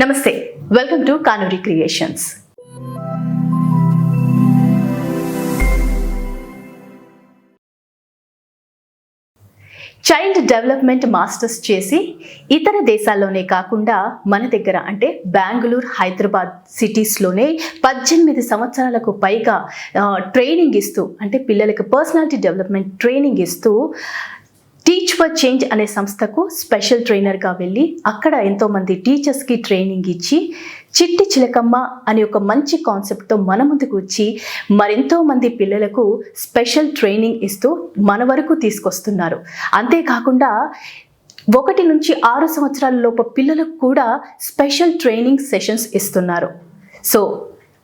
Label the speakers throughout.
Speaker 1: నమస్తే welcome to Kanuri creations child development masters చేసి ఇతర దేశాల్లోనే కాకుండా మన దగ్గర అంటే బెంగళూరు హైదరాబాద్ సిటీస్లోనే పద్దెనిమిది సంవత్సరాలకు పైగా ట్రైనింగ్ ఇస్తూ అంటే పిల్లలకు పర్సనాలిటీ డెవలప్మెంట్ ట్రైనింగ్ ఇస్తూ టీచ్ ఫర్ చేంజ్ అనే సంస్థకు స్పెషల్ ట్రైనర్గా వెళ్ళి అక్కడ ఎంతోమంది టీచర్స్కి ట్రైనింగ్ ఇచ్చి చిట్టి చిలకమ్మ అనే ఒక మంచి కాన్సెప్ట్తో మన ముందుకు వచ్చి మరెంతో మంది పిల్లలకు స్పెషల్ ట్రైనింగ్ ఇస్తూ మన వరకు తీసుకొస్తున్నారు. అంతేకాకుండా ఒకటి నుంచి ఆరు సంవత్సరాల లోపు పిల్లలకు కూడా స్పెషల్ ట్రైనింగ్ సెషన్స్ ఇస్తున్నారు. సో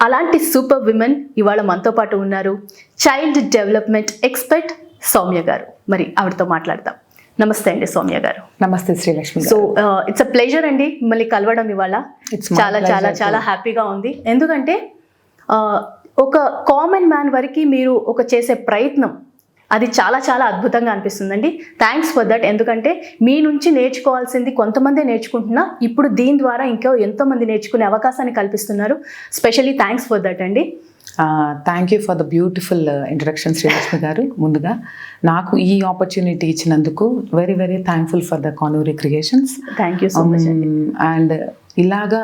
Speaker 1: అలాంటి సూపర్ విమెన్ ఇవాళ మనతో పాటు ఉన్నారు. Child development expert Soumya garu. మరి ఆవిడతో మాట్లాడతాం నమస్తే అండి సౌమ్య గారు.
Speaker 2: నమస్తే Srilakshmi
Speaker 1: so it's a pleasure అండి మిమ్మల్ని కలవడం ఇవాళ. చాలా చాలా చాలా హ్యాపీగా ఉంది. ఎందుకంటే uh, ఒక కామన్ మ్యాన్ వరకు మీరు ఒక చేసే ప్రయత్నం అది చాలా చాలా అద్భుతంగా అనిపిస్తుందండి. థ్యాంక్స్ ఫర్ దట్ ఎందుకంటే మీ నుంచి నేర్చుకోవాల్సింది కొంతమందే నేర్చుకుంటున్నా ఇప్పుడు దీని ద్వారా ఇంకా ఎంతో మంది నేర్చుకునే అవకాశాన్ని కల్పిస్తున్నారు. స్పెషల్లీ థ్యాంక్స్ ఫర్ దట్ అండి.
Speaker 2: Thank you for the beautiful introduction Srilakshmi గారు ముందుగా. నాకు ఈ ఆపర్చునిటీ ఇచ్చినందుకు very very thankful for the Kanuri creations
Speaker 1: thank you so much అండి.
Speaker 2: ఇలాగా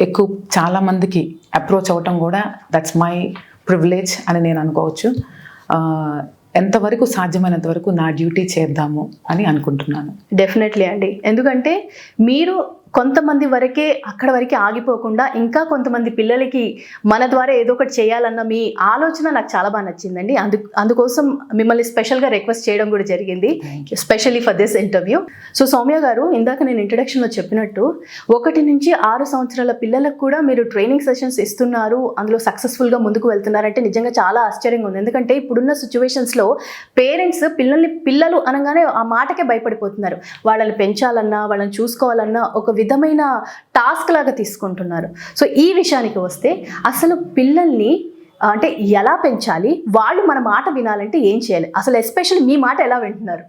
Speaker 2: ఎక్కువ చాలా మందికి అప్రోచ్ అవ్వటం కూడా దట్స్ మై ప్రివిలేజ్ అని నేను అనుకోవచ్చు. ఎంతవరకు సాధ్యమైనంత వరకు నా డ్యూటీ చేద్దాము అని అనుకుంటున్నాను.
Speaker 1: డెఫినెట్లీ అండి. ఎందుకంటే మీరు కొంతమంది వరకే అక్కడ వరకే ఆగిపోకుండా ఇంకా కొంతమంది పిల్లలకి మన ద్వారా ఏదో ఒకటి చేయాలన్న మీ ఆలోచన నాకు చాలా బాగా నచ్చిందండి. అందు అందుకోసం మిమ్మల్ని స్పెషల్గా రిక్వెస్ట్ చేయడం కూడా జరిగింది. Specially for this interview. So Soumya గారు ఇందాక నేను ఇంట్రడక్షన్లో చెప్పినట్టు ఒకటి నుంచి ఆరు సంవత్సరాల పిల్లలకు కూడా మీరు ట్రైనింగ్ సెషన్స్ ఇస్తున్నారు అందులో సక్సెస్ఫుల్గా ముందుకు వెళ్తున్నారంటే నిజంగా చాలా ఆశ్చర్యంగా ఉంది. ఎందుకంటే ఇప్పుడున్న సిచ్యువేషన్స్లో పేరెంట్స్ పిల్లల్ని పిల్లలు అనగానే ఆ మాటకే భయపడిపోతున్నారు. వాళ్ళని పెంచాలన్నా వాళ్ళని చూసుకోవాలన్నా ఒక విధమైన టాస్క్ లాగా తీసుకుంటున్నారు. సో ఈ విషయానికి వస్తే అసలు పిల్లల్ని అంటే ఎలా పెంచాలి? వాళ్ళు మన మాట వినాలంటే ఏం చేయాలి? అసలు ఎస్పెషల్లీ మీ మాట ఎలా వింటున్నారు?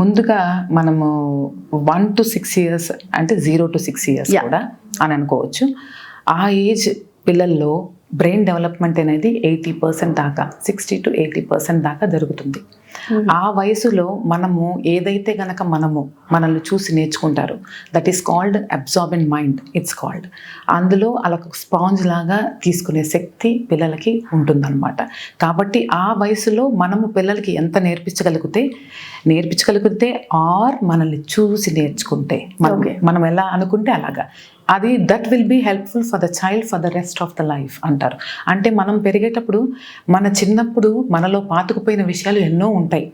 Speaker 2: ముందుగా మనము వన్ టు సిక్స్ ఇయర్స్ అంటే జీరో టు సిక్స్ ఇయర్స్. కూడా అని అనుకోవచ్చు. ఆ ఏజ్ పిల్లల్లో బ్రెయిన్ డెవలప్మెంట్ అనేది ఎయిటీ పర్సెంట్ దాకా సిక్స్టీ టు ఎయిటీ పర్సెంట్ దాకా జరుగుతుంది. ఆ వయసులో మనము ఏదైతే గనక మనము మనల్ని చూసి నేర్చుకుంటారు that is called absorbent mind it's called అందులో అలా స్పాంజ్ లాగా తీసుకునే శక్తి పిల్లలకి ఉంటుందన్నమాట. కాబట్టి ఆ వయసులో మనము పిల్లలకి ఎంత నేర్పించగలిగితే నేర్పించగలిగితే ఆర్ మనల్ని చూసి నేర్చుకుంటే మనం. మనం ఎలా అనుకుంటే అలాగా. అది that will be helpful for the child for the rest of the life అంటారు. అంటే మనం పెరిగేటప్పుడు మన చిన్నప్పుడు మనలో పాతుకుపోయిన విషయాలు ఎన్నో ఉంటాయి.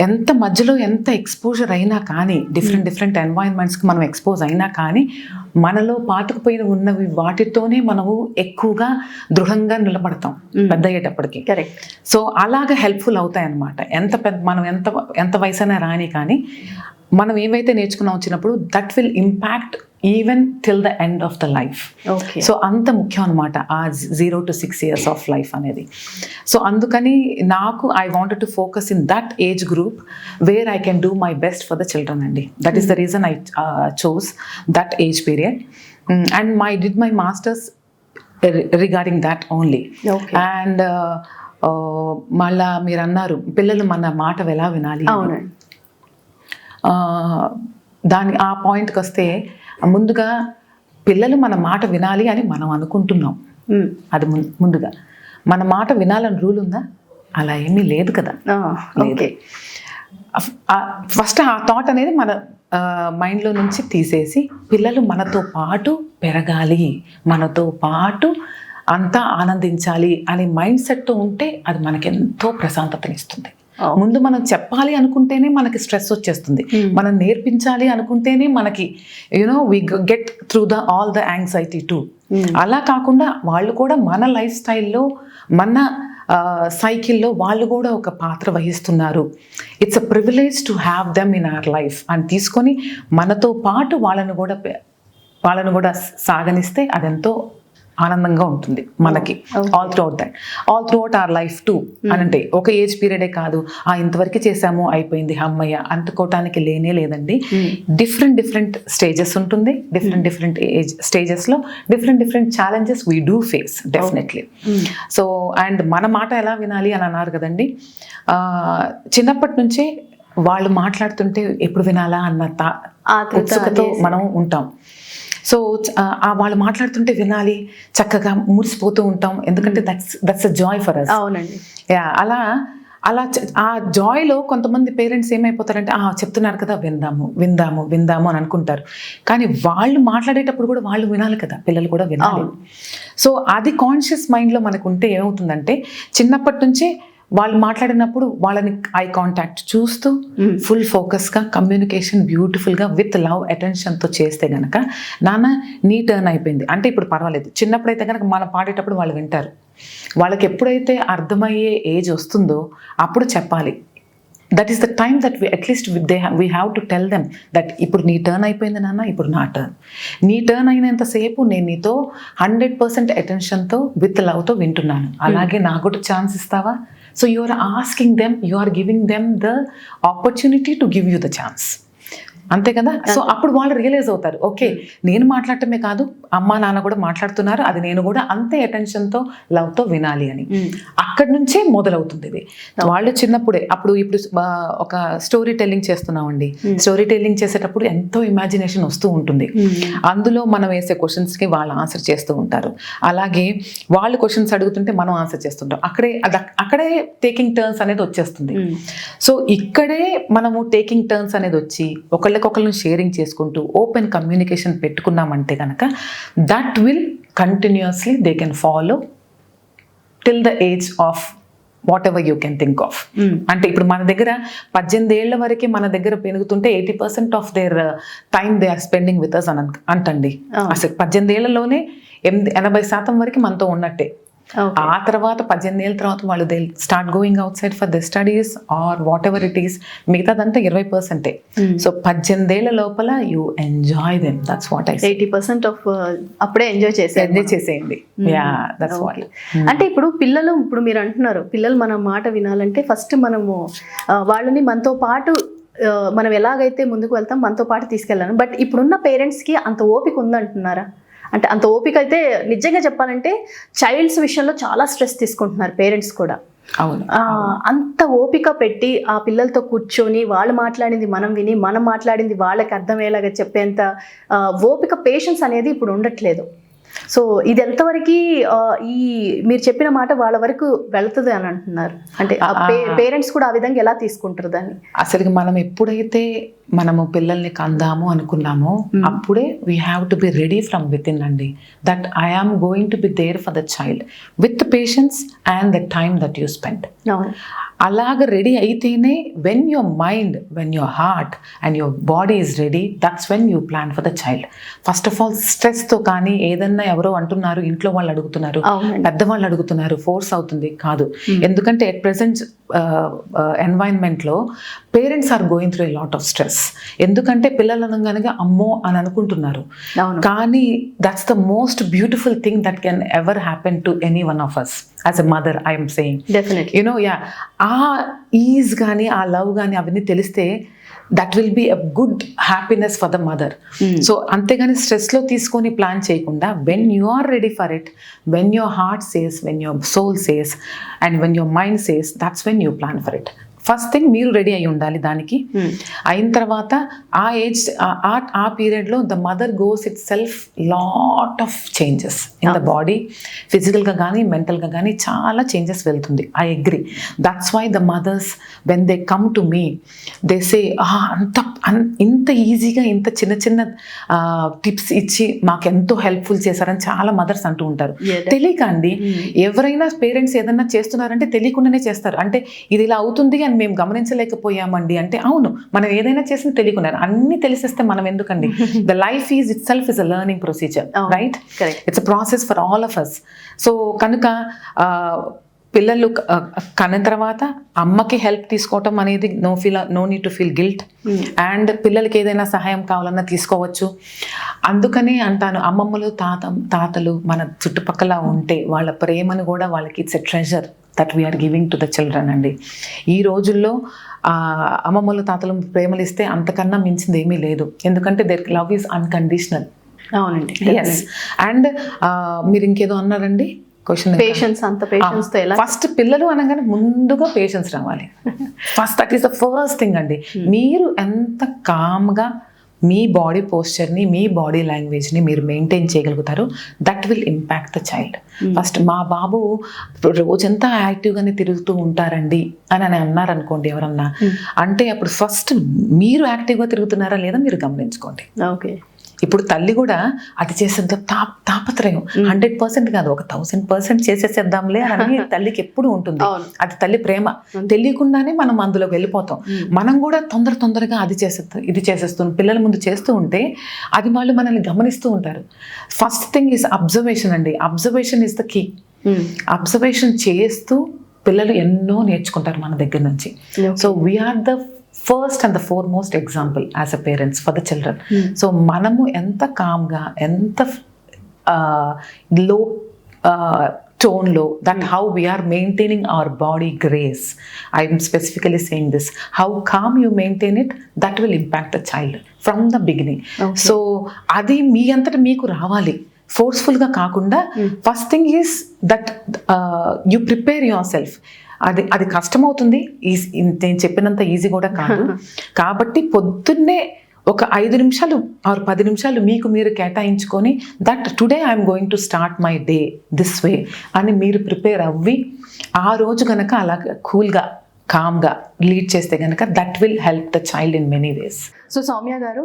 Speaker 2: ఎంత మధ్యలో ఎంత ఎక్స్పోజర్ అయినా కానీ డిఫరెంట్ డిఫరెంట్ ఎన్వైరన్మెంట్స్కి మనం ఎక్స్పోజ్ అయినా కానీ మనలో పాతుకుపోయిన ఉన్నవి వాటితోనే మనము ఎక్కువగా దృఢంగా నిలబడతాం. పెద్ద అయ్యేటప్పటికి
Speaker 1: కరెక్ట్
Speaker 2: సో అలాగా హెల్ప్ఫుల్ అవుతాయి అన్నమాట ఎంత పెద్ద మనం ఎంత ఎంత వయసైనా రాని కానీ మనం ఏవైతే నేర్చుకున్నాం వచ్చినప్పుడు that will impact even till the end of the life so అంత ముఖ్యం అనమాట ఆ zero to six years of life అనేది. సో అందుకని నాకు I wanted to focus in that age group where I can do my best for the children అండి. That is the reason I chose that age period and my did my masters regarding that only and మళ్ళా మీరు అన్నారు పిల్లలు మన మాట ఎలా వినాలి ఆ, దాని ఆ పాయింట్కి వస్తే ముందుగా పిల్లలు మన మాట వినాలి అని మనం అనుకుంటున్నాం. అది ముందుగా. మన మాట వినాలని రూల్ ఉందా? అలా ఏమీ లేదు కదా.
Speaker 1: ఓకే.
Speaker 2: ఫస్ట్ ఆ థాట్ అనేది మన మైండ్లో నుంచి తీసేసి పిల్లలు మనతో పాటు పెరగాలి. మనతో పాటు అంతా ఆనందించాలి అనే మైండ్ సెట్తో ఉంటే అది మనకి ఎంతో ప్రశాంతతనిస్తుంది. ముందు మనం చెప్పాలి అనుకుంటేనే మనకి స్ట్రెస్ వచ్చేస్తుంది
Speaker 1: Hmm.
Speaker 2: మనం నేర్పించాలి అనుకుంటేనే మనకి you know we get through the all the anxiety too. అలా కాకుండా వాళ్ళు కూడా మన లైఫ్ స్టైల్లో మన సైకిల్లో వాళ్ళు కూడా ఒక పాత్ర వహిస్తున్నారు it's a privilege to have them in our life అని తీసుకొని మనతో పాటు వాళ్ళను కూడా వాళ్ళను కూడా సాగనిస్తే అదెంతో ఆనందంగా ఉంటుంది మనకి. All throughout that all throughout our life too అని అంటే ఒక ఏజ్ పీరియడే కాదు. ఆ ఇంతవరకు చేసాము అయిపోయింది. అమ్మయ్య అంటుకోవటానికి లేనే లేదండి. డిఫరెంట్ డిఫరెంట్ స్టేజెస్ ఉంటుంది. డిఫరెంట్ డిఫరెంట్ ఏజ్ స్టేజెస్లో different different challenges we do face definitely so and మన మాట ఎలా వినాలి అని అన్నారు కదండి. చిన్నప్పటి నుంచే వాళ్ళు మాట్లాడుతుంటే ఎప్పుడు వినాలా అన్న తా-. మనం ఉంటాం. సో వాళ్ళు మాట్లాడుతుంటే వినాలి చక్కగా మురిసిపోతూ ఉంటాం. ఎందుకంటే that's that's a joy for us
Speaker 1: అవునండి.
Speaker 2: యా అలా అలా ఆ జాయ్లో కొంతమంది పేరెంట్స్ ఏమైపోతారంటే ఆ చెప్తున్నారు కదా విందాము విందాము విందాము అని అనుకుంటారు. కానీ వాళ్ళు మాట్లాడేటప్పుడు కూడా వాళ్ళు వినాలి కదా పిల్లలు కూడా వినాలి. సో అది కాన్షియస్ మైండ్లో మనకు ఉంటే ఏమవుతుందంటే చిన్నప్పటి నుంచే వాళ్ళు మాట్లాడినప్పుడు వాళ్ళని ఐ కాంటాక్ట్ చూస్తూ. ఫుల్ ఫోకస్గా కమ్యూనికేషన్ బ్యూటిఫుల్గా విత్ లవ్ అటెన్షన్తో చేస్తే గనక నాన్న నీ టర్న్ అయిపోయింది. అంటే ఇప్పుడు పర్వాలేదు. చిన్నప్పుడైతే కనుక మనం పాడేటప్పుడు వాళ్ళు వింటారు. వాళ్ళకి ఎప్పుడైతే అర్థమయ్యే ఏజ్ వస్తుందో అప్పుడు చెప్పాలి. That is the time that we at least they we have to tell them that ఇప్పుడు నీ టర్న్ అయిపోయింది నాన్న ఇప్పుడు నా టర్న్ నీ టర్న్ అయినంతసేపు నేను నీతో హండ్రెడ్ పర్సెంట్ అటెన్షన్తో విత్ లవ్తో వింటున్నాను. అలాగే నాకు కూడా ఛాన్స్ ఇస్తావా? So you are asking them, you are giving them the opportunity to give you the chance. అంతే కదా? సో అప్పుడు వాళ్ళు రియలైజ్ అవుతారు. ఓకే నేను మాట్లాడటమే కాదు అమ్మ నాన్న కూడా మాట్లాడుతున్నారు అది నేను కూడా అంతే అటెన్షన్తో లవ్తో వినాలి అని. అక్కడి నుంచే మొదలవుతుంది ఇది వాళ్ళు చిన్నప్పుడే అప్పుడు ఇప్పుడు ఒక స్టోరీ టెల్లింగ్ చేస్తున్నామండి. స్టోరీ టెల్లింగ్ చేసేటప్పుడు ఎంతో ఇమాజినేషన్ వస్తూ ఉంటుంది. అందులో మనం వేసే క్వశ్చన్స్కి వాళ్ళు ఆన్సర్ చేస్తూ ఉంటారు. అలాగే వాళ్ళు క్వశ్చన్స్ అడుగుతుంటే మనం ఆన్సర్ చేస్తుంటాం. అక్కడే అక్కడే టేకింగ్ టర్న్స్ అనేది వచ్చేస్తుంది. సో ఇక్కడే మనము టేకింగ్ టర్న్స్ అనేది వచ్చి ఒకళ్ళకొకళ్ళని షేరింగ్ చేసుకుంటూ ఓపెన్ కమ్యూనికేషన్ పెట్టుకున్నామంటే కనుక that will continuously they can follow till the age of whatever you can think of అంటే ఇప్పుడు మన దగ్గర పద్దెనిమిది ఏళ్ళ వరకే మన దగ్గర పెరుగుతుంటే eighty percent of their time they are spending with us అని అంటండి. అసలు పద్దెనిమిది ఏళ్ళలోనే ఎనిమిది ఎనభై శాతం వరకు మనతో ఉన్నట్టే. ఆ తర్వాత పద్దెనిమిది ఏళ్ళ తర్వాత వాళ్ళు they start going outside for the studies or whatever it is మిగతాదంతా ఇరవై పర్సెంటే సో పద్దెనిమిది ఏళ్ళ లోపల you enjoy them that's what I
Speaker 1: eighty percent of uh, అప్పుడే ఎంజాయ్ చేశారు
Speaker 2: ఎంజాయ్ చేసేయండి. Yeah that's what.
Speaker 1: అంటే ఇప్పుడు పిల్లలు ఇప్పుడు మీరు అంటున్నారు పిల్లలు మన మాట వినాలంటే ఫస్ట్ మనము ఆ, వాళ్ళని మనతో పాటు ఆ, మనం ఎలాగైతే ముందుకు వెళ్తాం మనతో పాటు తీసుకెళ్ళాలి బట్ ఇప్పుడున్న పేరెంట్స్కి అంత ఓపిక ఉందంటున్నారా? అంటే అంత ఓపిక అయితే నిజంగా చెప్పాలంటే చైల్డ్స్ విషయంలో చాలా స్ట్రెస్ తీసుకుంటున్నారు పేరెంట్స్ కూడా.
Speaker 2: అవును.
Speaker 1: అంత ఓపిక పెట్టి ఆ పిల్లలతో కూర్చొని వాళ్ళు మాట్లాడింది మనం విని మనం మాట్లాడింది వాళ్ళకి అర్థమయ్యేలాగా చెప్పేంత ఓపిక పేషెన్స్ అనేది ఇప్పుడు ఉండట్లేదు. సో ఇది ఎంతవరకు ఈ మీరు చెప్పిన మాట వాళ్ళ వరకు వెళ్తుంది అని అంటున్నారు. అంటే పేరెంట్స్ కూడా ఆ విధంగా ఎలా తీసుకుంటారు దాన్ని?
Speaker 2: అసలు మనం ఎప్పుడైతే మనము పిల్లల్ని కందాము అనుకున్నామో అప్పుడే we have to be ready from within అండి that I am going to be there for the child with patience and the time that you spend అలాగ రెడీ అయితేనే when your mind when your heart and your body is ready that's when you plan for the child first of all స్ట్రెస్తో కానీ ఏదన్నా ఎవరో అంటున్నారు ఇంట్లో వాళ్ళు అడుగుతున్నారు పెద్దవాళ్ళు అడుగుతున్నారు ఫోర్స్ అవుతుంది. కాదు. ఎందుకంటే at present ఎన్వైరన్మెంట్లో parents are going through lot of stress ఎందుకంటే పిల్లలు అనగానే అమ్మో అని అనుకుంటున్నారు. కానీ that's the most beautiful thing that can ever happen to any one of us as a mother I'm saying
Speaker 1: definitely
Speaker 2: you know yeah ఆ is కానీ ఆ లవ్ కానీ అవన్నీ తెలిస్తే that will be a good happiness for the mother so అంతేగాని స్ట్రెస్లో తీసుకొని plan చేయకుండా when you are ready for it when your heart says when your soul says and when your mind says that's when you plan for it first thing మీరు ready అయి ఉండాలి దానికి. అయిన తర్వాత ఆ ఏజ్ ఆ ఆ పీరియడ్లో the mother goes itself lot of changes in the body ఫిజికల్గా కానీ మెంటల్గా కానీ చాలా చేంజెస్ వెళ్తుంది. I agree that's why the mothers when they come to me they say అంత ఇంత ఈజీగా ఇంత చిన్న చిన్న టిప్స్ ఇచ్చి మాకు ఎంతో హెల్ప్ఫుల్ చేశారని చాలా మదర్స్ అంటూ ఉంటారు. తెలియక అండి ఎవరైనా పేరెంట్స్ ఏదైనా చేస్తున్నారంటే తెలియకుండానే చేస్తారు. అంటే ఇది ఇలా అవుతుంది అని మేము గమనించలేకపోయామండి. అంటే అవును మనం ఏదైనా చేసిన తెలియకున్నారు. అన్ని తెలిసేస్తే మనం ఎందుకండి? The life is itself is a learning procedure. Right. It's a process for all of us so కనుక పిల్లలు కన్న తర్వాత అమ్మకి హెల్ప్ తీసుకోవటం అనేది no feel no need to feel guilt and పిల్లలకి ఏదైనా సహాయం కావాలన్నా తీసుకోవచ్చు. అందుకనే అంటాను అమ్మమ్మలు తాత తాతలు మన చుట్టుపక్కల ఉంటే వాళ్ళ ప్రేమను కూడా వాళ్ళకి it's a treasure that we're giving to the children అండి. ఈ రోజుల్లో అమ్మమ్మలు తాతలు ప్రేమలు ఇస్తే అంతకన్నా మించింది ఏమీ లేదు. ఎందుకంటే దర్ లవ్ ఈజ్ అన్కండిషనల్
Speaker 1: అవునండి
Speaker 2: ఎస్ అండ్ మీరు ఇంకేదో అన్నారండి? క్వశ్చన్
Speaker 1: పేషెన్స్ అంత పేషెన్స్తో ఎలా?
Speaker 2: ఫస్ట్ పిల్లలు అనగానే ముందుగా పేషెన్స్ రావాలి. First that is the first thing అండి. మీరు ఎంత కామ్గా మీ బాడీ పోస్చర్ని మీ బాడీ లాంగ్వేజ్ని మీరు మెయింటైన్ చేయగలుగుతారు. That will impact the child first మా బాబు రోజంతా యాక్టివ్గానే తిరుగుతూ ఉంటారండి అని అని అన్నారనుకోండి ఎవరన్నా. అంటే అప్పుడు ఫస్ట్ మీరు యాక్టివ్గా తిరుగుతున్నారా లేదా మీరు గమనించుకోండి.
Speaker 1: ఓకే
Speaker 2: ఇప్పుడు తల్లి కూడా అది చేసేంత తా తాపత్రయం. హండ్రెడ్ పర్సెంట్ కాదు ఒక థౌసండ్ పర్సెంట్ చేసేసేద్దాంలే అని తల్లికి ఎప్పుడు ఉంటుంది. అది తల్లి ప్రేమ. తెలియకుండానే మనం అందులోకి వెళ్ళిపోతాం. మనం కూడా తొందర తొందరగా అది చేసేస్తాం ఇది చేసేస్తాం పిల్లల ముందు చేస్తూ ఉంటే అది వాళ్ళు మనల్ని గమనిస్తూ ఉంటారు. ఫస్ట్ థింగ్ ఈస్ అబ్జర్వేషన్ అండి. Observation is the key observation చేస్తూ పిల్లలు ఎన్నో నేర్చుకుంటారు మన దగ్గర నుంచి. So we're the first and the foremost example as a parents for the children so మనము ఎంత కామ్గా ఎంత low టోన్లో that how we're maintaining our body grace I'm specifically saying this how calm you maintain it that will impact the child from the beginning. So అది మీ అంతట మీకు రావాలి. ఫోర్స్ఫుల్గా కాకుండా first thing is that you prepare yourself అది అది కష్టమవుతుంది. నేను చెప్పినంత ఈజీ కూడా కాదు. కాబట్టి పొద్దున్నే ఒక ఐదు నిమిషాలు ఆరు పది నిమిషాలు మీకు మీరు కేటాయించుకొని that today I'm going to start my day this way అని మీరు ప్రిపేర్ అవ్వి ఆ రోజు కనుక అలా కూల్గా కామ్గా లీడ్ చేస్తే కనుక that will help the child in many ways.
Speaker 1: So Soumya గారు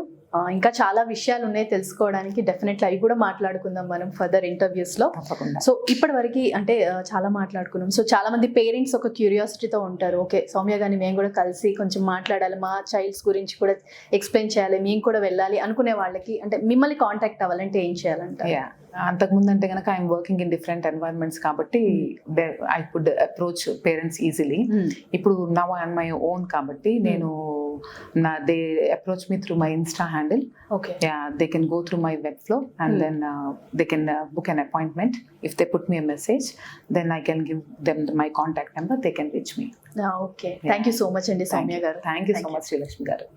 Speaker 1: ఇంకా చాలా విషయాలు ఉన్నాయి తెలుసుకోవడానికి. డెఫినెట్లీ అవి కూడా మాట్లాడుకుందాం మనం ఫర్దర్ ఇంటర్వ్యూస్లో.
Speaker 2: తప్పకుండా.
Speaker 1: సో ఇప్పటి వరకు అంటే చాలా మాట్లాడుకున్నాం. సో చాలా మంది పేరెంట్స్ ఒక క్యూరియాసిటీతో ఉంటారు. ఓకే సౌమ్య గారిని మేము కూడా కలిసి కొంచెం మాట్లాడాలి. మా చైల్డ్స్ గురించి కూడా ఎక్స్ప్లెయిన్ చేయాలి. మేము కూడా వెళ్ళాలి అనుకునే వాళ్ళకి అంటే మిమ్మల్ని కాంటాక్ట్ అవ్వాలంటే ఏం చేయాలంట
Speaker 2: అంతకుముందు అంటే కనుక I'm working in different environments కాబట్టి I could approach parents easily ఇప్పుడు నవ్ అండ్ మై ఓన్ కాబట్టి నేను Now they approach me through my Insta
Speaker 1: handle.
Speaker 2: Okay. Yeah, they can go through my Webflow and
Speaker 1: mm.
Speaker 2: then uh, they can uh, book an appointment. If they put me a message, then I can give them my contact number. They
Speaker 1: can reach me. Ah, okay. Yeah. Thank you
Speaker 2: so much, Andi
Speaker 1: Thank you
Speaker 2: so much, Srilakshmi Garu.